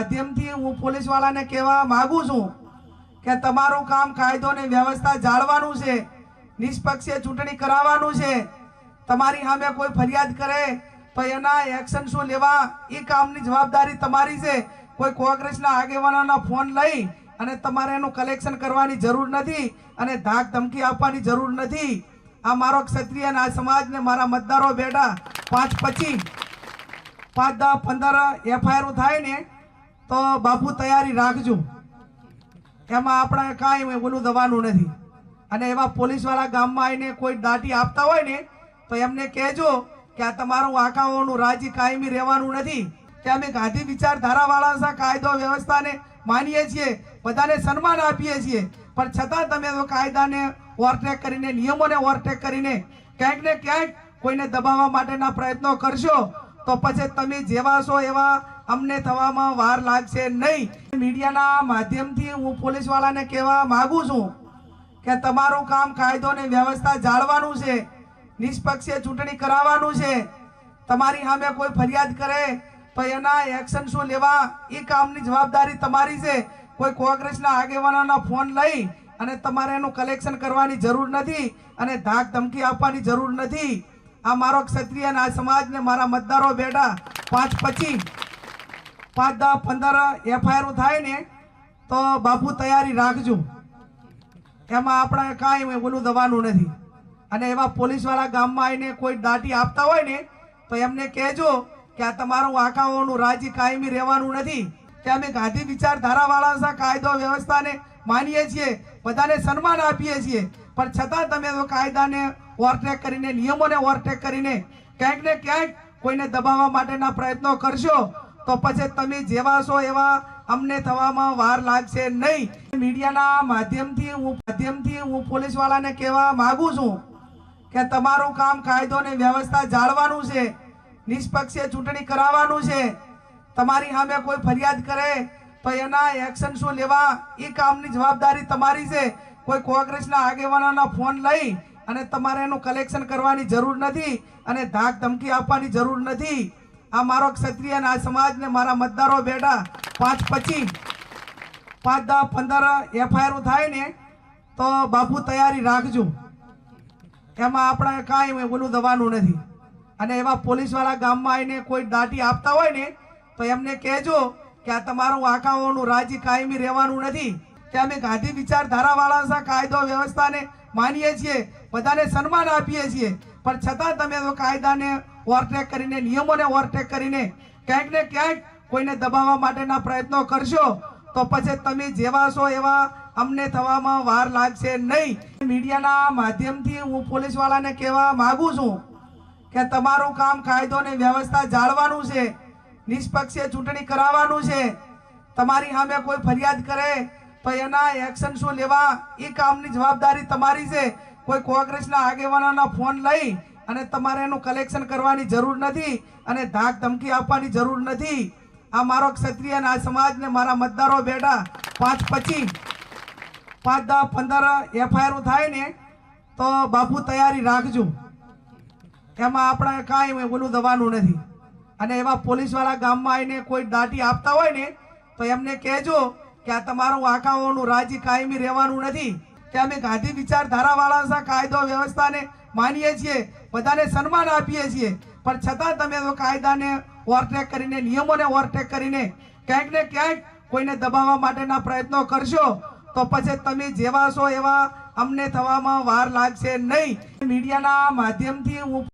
માધ્યમથી હું પોલીસ વાળાને કહેવા માંગુ છું કે તમારું કામ કાયદો અને વ્યવસ્થા જાળવાનું છે, નિષ્પક્ષે ચૂંટણી કરાવવાનું છે, તમારી સામે કોઈ ફરિયાદ કરે તો એના એક્શન શું લેવા, એ કામની જવાબદારી તમારી છે. કોઈ કોંગ્રેસના આગેવાનોના ફોન લઈ અને તમારે એનું કલેક્શન કરવાની જરૂર નથી અને ધાક ધમકી આપવાની જરૂર નથી. આ મારો ક્ષત્રિય અને આ સમાજને મારા મતદારો બેઠા પાંચ પચીસ પાંચ દસ પંદર એફઆઈઆર થાય ને તો બાપુ તૈયારી રાખજો. એમાં આપણે કાંઈ ઓલું દવાનું નથી. અને એવા પોલીસવાળા ગામમાં આવીને કોઈ દાટી આપતા હોય ને, તો એમને કહેજો કે આ તમારું આંકાઓનું રાજી કાયમી રહેવાનું નથી. કે અમે ગાંધી વિચારધારાવાળા કાયદો વ્યવસ્થાને માનીએ છીએ, બધાને સન્માન આપીએ છીએ. પણ છતાં તમે તો કાયદાને ઓવરટેક કરીને, નિયમોને ઓવરટેક કરીને ક્યાંક ને ક્યાંક કોઈને દબાવવા માટેના પ્રયત્નો કરશો, તો પછી તમે જેવા છો એવા અમને થવામાં વાર લાગશે નહીં. મીડિયાના માધ્યમથી હું પોલીસ વાળાને કહેવા માંગુ છું કે તમારું કામ કાયદો અને વ્યવસ્થા જાળવાનું છે, નિષ્પક્ષે ચૂંટણી કરાવવાનું છે. તમારી સામે કોઈ ફરિયાદ કરે તો એના એક્શન શું લેવા? એ કામની જવાબદારી તમારી છે. કોઈ કોંગ્રેસના આગેવાનોના ફોન લઈ અને તમારે એનું કલેક્શન કરવાની જરૂર નથી અને ધાક ધમકી આપવાની જરૂર નથી. આ મારો ક્ષત્રિય અને આ સમાજને મારા મતદારો બેઠા પાંચ પચીસ પાંચ દસ પંદર એફઆઈઆર થાય ને તો બાપુ તૈયારી રાખજો. એમાં આપણે કાંઈ ઓલું દવાનું નથી. અને એવા પોલીસવાળા ગામમાં આવીને કોઈ દાટી આપતા હોય ને, તો એમને કહેજો કે આ તમારું આંકાઓનું રાજી કાયમી રહેવાનું નથી. કે અમે ગાંધી વિચારધારાવાળા કાયદો વ્યવસ્થાને માનીએ છીએ, બધાને સન્માન આપીએ છીએ. પણ છતાં તમે તો કાયદાને ઓવરટેક કરીને, નિયમોને ઓવરટેક કરીને ક્યાંક ને ક્યાંક કોઈને દબાવવા માટેના પ્રયત્નો કરશો. તો પછી તમે જેવા છો એવા અમને થવામાં વાર લાગશે નહીં. મીડિયાના માધ્યમથી હું માધ્યમથી હું પોલીસ વાળાને કહેવા માંગુ છું કે તમારું કામ કાયદો અને વ્યવસ્થા જાળવાનું છે, નિષ્પક્ષે ચૂંટણી કરાવવાનું છે. તમારી સામે કોઈ ફરિયાદ કરે તો એના એક્શન શું લેવા? એ કામની જવાબદારી તમારી છે. કોઈ કોંગ્રેસના આગેવાનોના ફોન લઈ અને તમારે એનું કલેક્શન કરવાની જરૂર નથી અને ધાક ધમકી આપવાની જરૂર નથી. આ મારો ક્ષત્રિય અને આ સમાજને મારા મતદારો બેઠા પાંચ પછી પાંચ દસ, પંદર એફઆઈઆર થાય ને, તો બાપુ તૈયારી રાખજો. એમાં આપણે કાંઈ ઓલું દવાનું નથી. અને એવા પોલીસવાળા ગામમાં આવીને કોઈ દાટી આપતા હોય ને, તો એમને કહેજો કે આ તમારું આંકાઓનું રાજી કાયમી રહેવાનું નથી. કે અમે ગાંધી વિચારધારાવાળા કાયદો વ્યવસ્થાને માનીએ છીએ, બધાને સન્માન આપીએ છીએ. પણ છતાં તમે તો કાયદાને ઓવરટેક કરીને, નિયમોને ઓવરટેક કરીને ક્યાંક ને ક્યાંક કોઈને દબાવવા માટેના પ્રયત્નો કરશો, તો પછી તમે જેવા છો એવા અમને થવામાં વાર લાગશે નહીં. મીડિયાના માધ્યમથી હું પોલીસવાળાને કહેવા માગું છું કે તમારું કામ કાયદો અને વ્યવસ્થા જાળવાનું છે, નિષ્પક્ષે ચૂંટણી કરાવવાનું છે. તમારી સામે કોઈ ફરિયાદ કરે તો એના એક્શન શું લેવા? એ કામની જવાબદારી તમારી છે. કોઈ કોંગ્રેસના આગેવાનોના ફોન લઈ અને તમારે એનું કલેક્શન કરવાની જરૂર નથી અને ધાક ધમકી આપવાની જરૂર નથી. આ મારો ક્ષત્રિય અને આ સમાજને મારા મતદારો બેઠા પાંચ પછી પાંચ દસ પંદર એફઆઈઆર થાય ને તો બાપુ તૈયારી રાખજો. એમાં આપણે કાંઈ ઓલું દવાનું નથી. અને એવા પોલીસવાળા ગામમાં આવીને કોઈ દાટી આપતા હોય ને તો એમને કહેજો કે આ તમારું આંકાઓનું રાજી કાયમી રહેવાનું નથી. કે અમે ગાંધી વિચારધારાવાળા કાયદો વ્યવસ્થાને માનીએ છીએ, બધાને સન્માન આપીએ છીએ. પણ છતાં તમે તો કાયદાને ઓવરટેક કરીને, નિયમોને ઓવરટેક કરીને ક્યાંક ને ક્યાંક કોઈને દબાવવા માટેના પ્રયત્નો કરશો, તો પછી તમે જેવા છો એવા અમને થવામાં વાર લાગશે નહીં. મીડિયાના માધ્યમથી હું